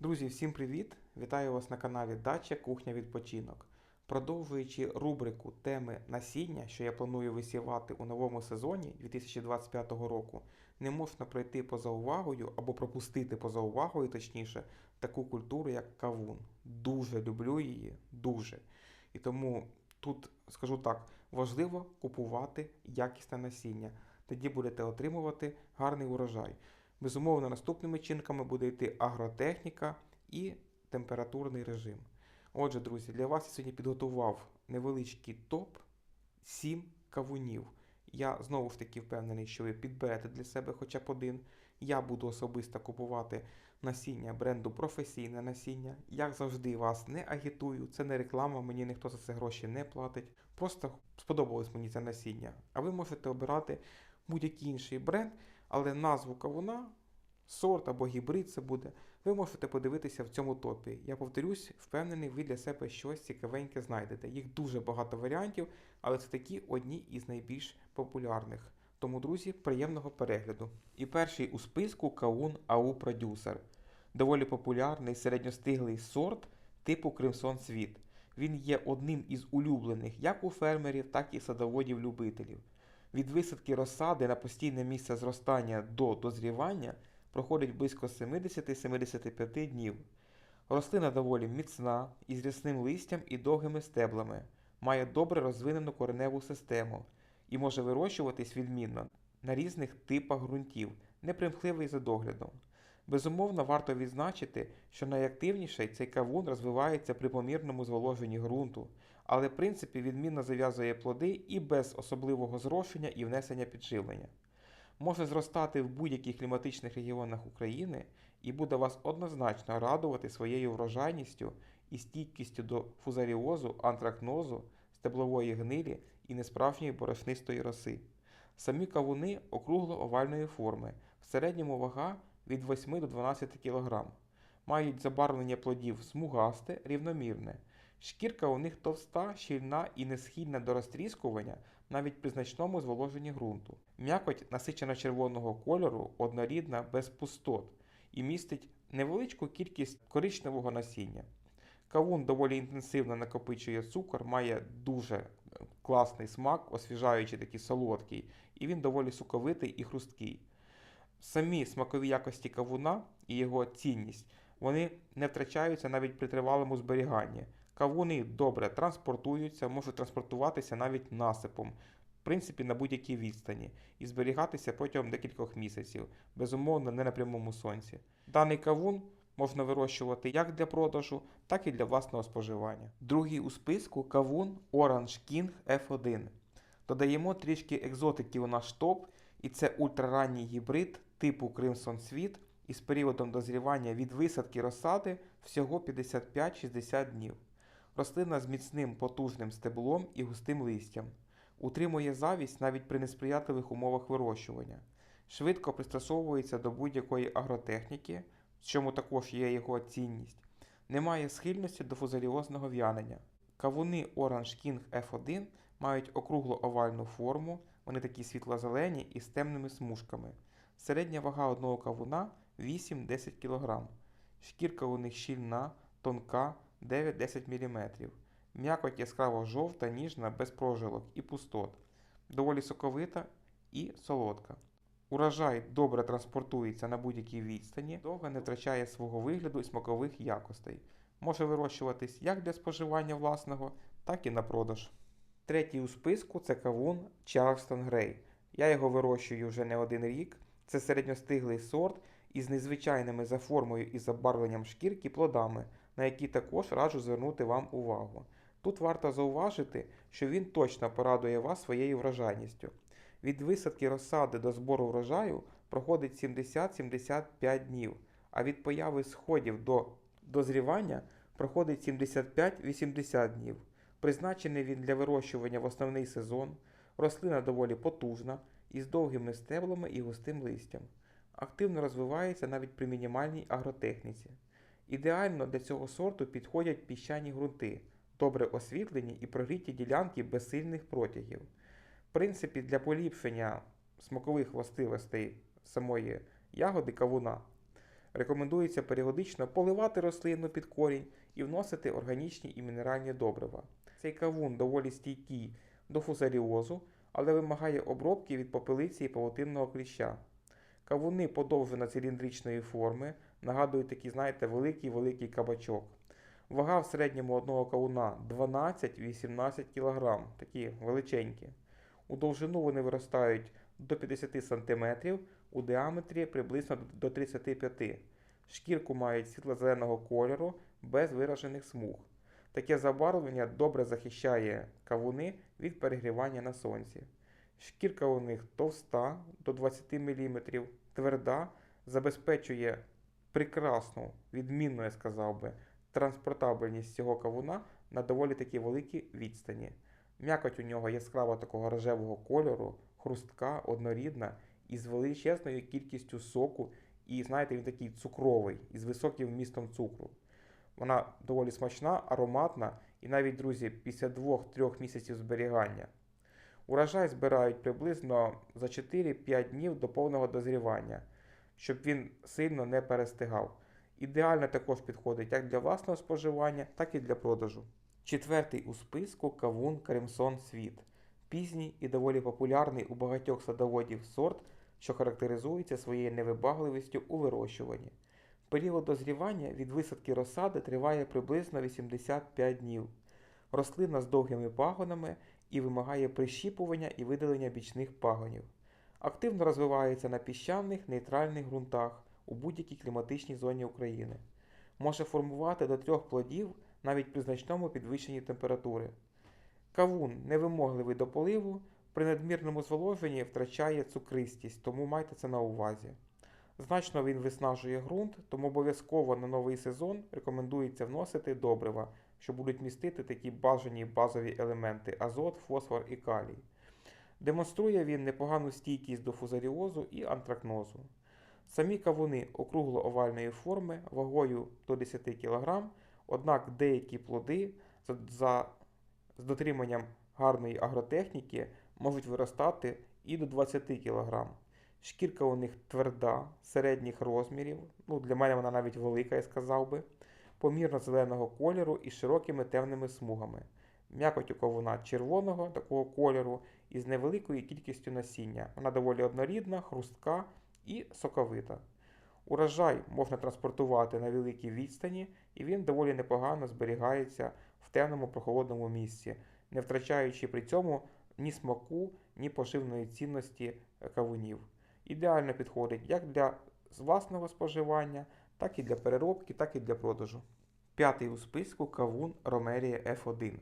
Друзі, всім привіт! Вітаю вас на каналі Дача Кухня Відпочинок. Продовжуючи рубрику теми насіння, що я планую висівати у новому сезоні 2025 року, не можна пройти поза увагою або пропустити поза увагою, точніше, таку культуру, як кавун. Дуже люблю її, дуже. І тому тут скажу так: важливо купувати якісне насіння. Тоді будете отримувати гарний урожай. Безумовно, наступними чинками буде йти агротехніка і температурний режим. Отже, друзі, для вас я сьогодні підготував невеличкий топ 7 кавунів. Я знову ж таки впевнений, що ви підберете для себе хоча б один. Я буду особисто купувати насіння бренду професійне насіння. Як завжди, вас не агітую, це не реклама, мені ніхто за це гроші не платить. Просто сподобалось мені це насіння. А ви можете обирати будь-який інший бренд, але назву кавуна, сорт або гібрид це буде. Ви можете подивитися в цьому топі. Я повторюсь, впевнений, ви для себе щось цікавеньке знайдете. Їх дуже багато варіантів, але це такі одні із найбільш популярних. Тому, друзі, приємного перегляду. І перший у списку каун АУ Продюсер. Доволі популярний середньостиглий сорт типу Кримсон Світ. Він є одним із улюблених як у фермерів, так і садоводів-любителів. Від висадки розсади на постійне місце зростання до дозрівання проходить близько 70-75 днів. Рослина доволі міцна, із рясним листям і довгими стеблами, має добре розвинену кореневу систему і може вирощуватись відмінно на різних типах ґрунтів, непримхливий за доглядом. Безумовно, варто відзначити, що найактивніший цей кавун розвивається при помірному зволоженні ґрунту, але в принципі відмінно зав'язує плоди і без особливого зрошення і внесення підживлення. Може зростати в будь-яких кліматичних регіонах України і буде вас однозначно радувати своєю врожайністю і стійкістю до фузаріозу, антракнозу, стеблової гнилі і несправжньої борошнистої роси. Самі кавуни округло-овальної форми, в середньому вага від 8 до 12 кг. Мають забарвлення плодів смугасте, рівномірне. Шкірка у них товста, щільна і не схильна до розтріскування навіть при значному зволоженні ґрунту. М'якоть насичено-червоного кольору, однорідна, без пустот і містить невеличку кількість коричневого насіння. Кавун доволі інтенсивно накопичує цукор, має дуже класний смак, освіжаючий такий солодкий, і він доволі суковитий і хрусткий. Самі смакові якості кавуна і його цінність вони не втрачаються навіть при тривалому зберіганні. Кавуни добре транспортуються, можуть транспортуватися навіть насипом, в принципі, на будь-якій відстані, і зберігатися протягом декількох місяців, безумовно, не на прямому сонці. Даний кавун можна вирощувати як для продажу, так і для власного споживання. Другий у списку кавун Orange King F1. Додаємо трішки екзотики у наш топ, і це ультраранній гібрид типу Crimson Sweet із періодом дозрівання від висадки розсади всього 55-60 днів. Рослина з міцним потужним стеблом і густим листям. Утримує завість навіть при несприятливих умовах вирощування. Швидко пристосовується до будь-якої агротехніки, в чому також є його цінність. Немає схильності до фузаріозного в'янення. Кавуни Orange King F1 мають округло-овальну форму, вони такі світло-зелені і з темними смужками. Середня вага одного кавуна 8-10 кг. Шкірка у них щільна, тонка 9-10 мм. М'якоть яскраво жовта, ніжна, без прожилок і пустот. Доволі соковита і солодка. Урожай добре транспортується на будь-якій відстані, довго не втрачає свого вигляду і смакових якостей. Може вирощуватись як для споживання власного, так і на продаж. Третій у списку це кавун Charleston Grey. Я його вирощую вже не один рік. Це середньостиглий сорт із незвичайними за формою і забарвленням шкірки плодами, на які також раджу звернути вам увагу. Тут варто зауважити, що він точно порадує вас своєю врожайністю. Від висадки розсади до збору врожаю проходить 70-75 днів, а від появи сходів до дозрівання проходить 75-80 днів. Призначений він для вирощування в основний сезон, рослина доволі потужна, із довгими стеблами і густим листям. Активно розвивається навіть при мінімальній агротехніці. Ідеально для цього сорту підходять піщані ґрунти, добре освітлені і прогріті ділянки без сильних протягів. В принципі, для поліпшення смакових властивостей самої ягоди кавуна Рекомендується періодично поливати рослину під корінь і вносити органічні і мінеральні добрива. Цей кавун доволі стійкий до фузаріозу, але вимагає обробки від попелиці і павутинного кліща. Кавуни подовжено-циліндричної форми, нагадують такий, знаєте, великий-великий кабачок. Вага в середньому одного кавуна 12-18 кг, такі величенькі. У довжину вони виростають до 50 см, у діаметрі приблизно до 35 см. Шкірку мають світло-зеленого кольору без виражених смуг. Таке забарвлення добре захищає кавуни від перегрівання на сонці. Шкірка у них товста до 20 мм, тверда, забезпечує прекрасну, відмінну, я сказав би, транспортабельність цього кавуна на доволі такі великій відстані. М'якоть у нього яскраво такого рожевого кольору, хрустка, однорідна і з величезною кількістю соку. І знаєте, він такий цукровий із високим вмістом цукру. Вона доволі смачна, ароматна і навіть, друзі, після 2-3 місяців зберігання. Урожай збирають приблизно за 4-5 днів до повного дозрівання, щоб він сильно не перестигав. Ідеально також підходить як для власного споживання, так і для продажу. Четвертий у списку кавун Кремсон Світ. Пізній і доволі популярний у багатьох садоводів сорт, що характеризується своєю невибагливістю у вирощуванні. Період дозрівання від висадки розсади триває приблизно 85 днів. Рослина з довгими пагонами і вимагає прищіпування і видалення бічних пагонів. Активно розвивається на піщаних нейтральних ґрунтах у будь-якій кліматичній зоні України. Може формувати до трьох плодів навіть при значному підвищенні температури. Кавун невимогливий до поливу, при надмірному зволоженні втрачає цукристість, тому майте це на увазі. Значно він виснажує ґрунт, тому обов'язково на новий сезон рекомендується вносити добрива, що будуть містити такі бажані базові елементи азот, фосфор і калій. Демонструє він непогану стійкість до фузаріозу і антракнозу. Самі кавуни округло-овальної форми вагою до 10 кг, однак деякі плоди за, за, з дотриманням гарної агротехніки можуть виростати і до 20 кг. Шкірка у них тверда, середніх розмірів, ну для мене вона навіть велика, я сказав би, помірно зеленого кольору і широкими темними смугами. М'якоть у кавуна червоного такого кольору і з невеликою кількістю насіння. Вона доволі однорідна, хрустка і соковита. Урожай можна транспортувати на великій відстані, і він доволі непогано зберігається в темному прохолодному місці, не втрачаючи при цьому ні смаку, ні поживної цінності кавунів. Ідеально підходить як для власного споживання, так і для переробки, так і для продажу. П'ятий у списку кавун Ромерія F1.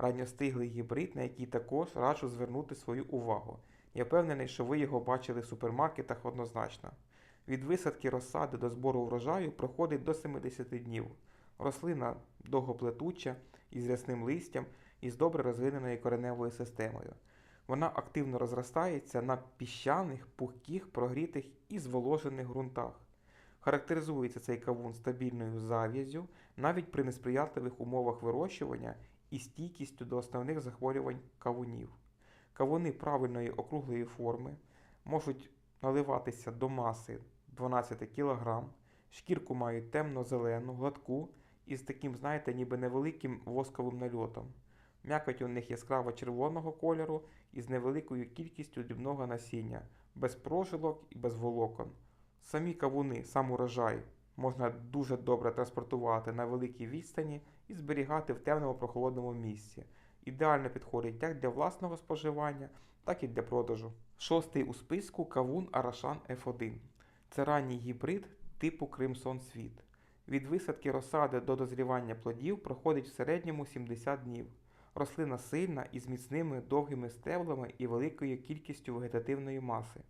Ранньостиглий гібрид, на який також раджу звернути свою увагу. Я впевнений, що ви його бачили в супермаркетах однозначно. Від висадки розсади до збору врожаю проходить до 70 днів. Рослина довгоплетуча, із рясним листям і з добре розвиненою кореневою системою. Вона активно розростається на піщаних, пухких, прогрітих і зволожених ґрунтах. Характеризується цей кавун стабільною зав'язю навіть при несприятливих умовах вирощування і стійкістю до основних захворювань кавунів. Кавуни правильної округлої форми можуть наливатися до маси 12 кг, шкірку мають темно-зелену, гладку із таким, знаєте, ніби невеликим восковим нальотом. М'якоть у них яскраво червоного кольору із невеликою кількістю дрібного насіння, без прожилок і без волокон. Самі кавуни, сам урожай можна дуже добре транспортувати на великій відстані і зберігати в темному прохолодному місці. Ідеально підходить як для власного споживання, так і для продажу. Шостий у списку кавун Арашан F1. Це ранній гібрид типу Кримсон Світ. Від висадки розсади до дозрівання плодів проходить в середньому 70 днів. Рослина сильна із міцними довгими стеблами і великою кількістю вегетативної маси.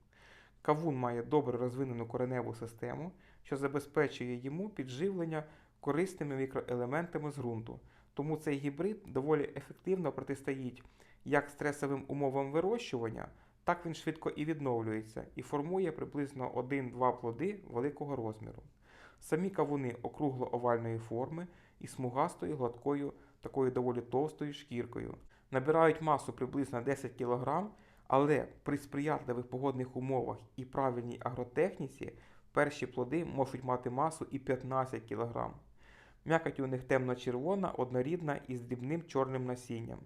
Кавун має добре розвинену кореневу систему, що забезпечує йому підживлення корисними мікроелементами з ґрунту. Тому цей гібрид доволі ефективно протистоїть як стресовим умовам вирощування, так він швидко і відновлюється і формує приблизно 1-2 плоди великого розміру. Самі кавуни округло-овальної форми і смугастою гладкою такою доволі товстою шкіркою. Набирають масу приблизно 10 кг, але при сприятливих погодних умовах і правильній агротехніці Перші плоди можуть мати масу і 15 кг. М'якоть у них темно-червона, однорідна і з дрібним чорним насінням.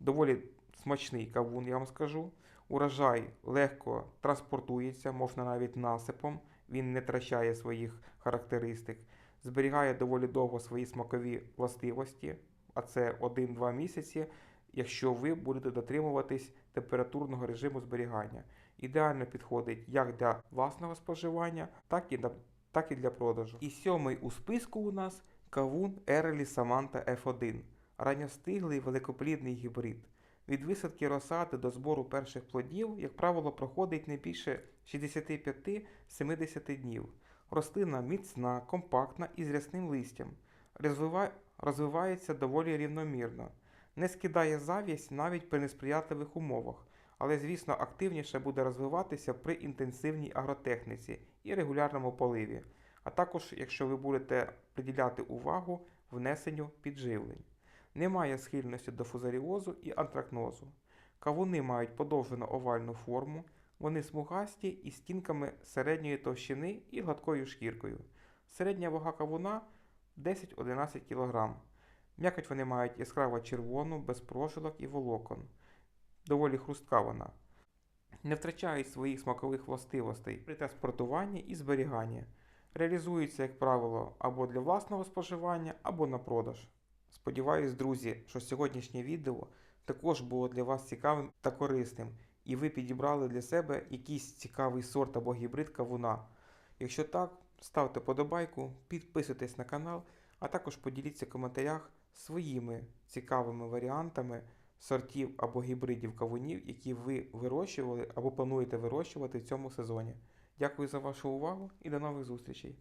Доволі смачний кавун, я вам скажу. Урожай легко транспортується, можна навіть насипом, він не втрачає своїх характеристик, зберігає доволі довго свої смакові властивості, а це 1-2 місяці, якщо ви будете дотримуватись температурного режиму зберігання. Ідеально підходить як для власного споживання, так і для, так і для продажу. І сьомий у списку у нас кавун Ерлі Саманта F1, ранньостиглий великоплідний гібрид. Від висадки розсади до збору перших плодів, як правило, проходить не більше 65-70 днів. Рослина міцна, компактна і з рясним листям. Розвива- Розвивається доволі рівномірно. Не скидає завість навіть при несприятливих умовах, але, звісно, активніше буде розвиватися при інтенсивній агротехніці і регулярному поливі, а також якщо ви будете приділяти увагу внесенню підживлень. Немає схильності до фузаріозу і антракнозу. Кавуни мають подовжену овальну форму, вони смугасті із стінками середньої товщини і гладкою шкіркою. Середня вага кавуна 10-11 кг. М'якоть вони мають яскраво червону, без прожилок і волокон. Доволі хрустка вона. Не втрачають своїх смакових властивостей при транспортуванні і зберіганні. Реалізуються, як правило, або для власного споживання, або на продаж. Сподіваюсь, друзі, що сьогоднішнє відео також було для вас цікавим та корисним, і ви підібрали для себе якийсь цікавий сорт або гібрид кавуна. Якщо так, ставте подобайку, підписуйтесь на канал, а також поділіться в коментарях своїми цікавими варіантами сортів або гібридів кавунів, які ви вирощували або плануєте вирощувати в цьому сезоні. Дякую за вашу увагу і до нових зустрічей!